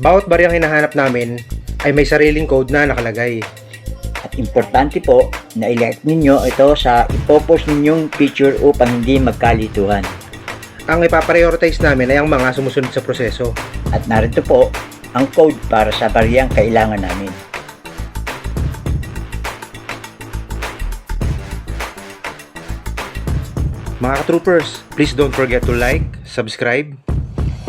Bawat baryang hinahanap namin ay may sariling code na nakalagay. At importante po na i-like ninyo ito sa ipopost ninyong picture upang hindi magkalituhan. Ang ipaprioritize namin ay ang mga sumusunod sa proseso. At narito po ang code para sa bariyang kailangan namin. Mga ka-troopers, please don't forget to like, subscribe,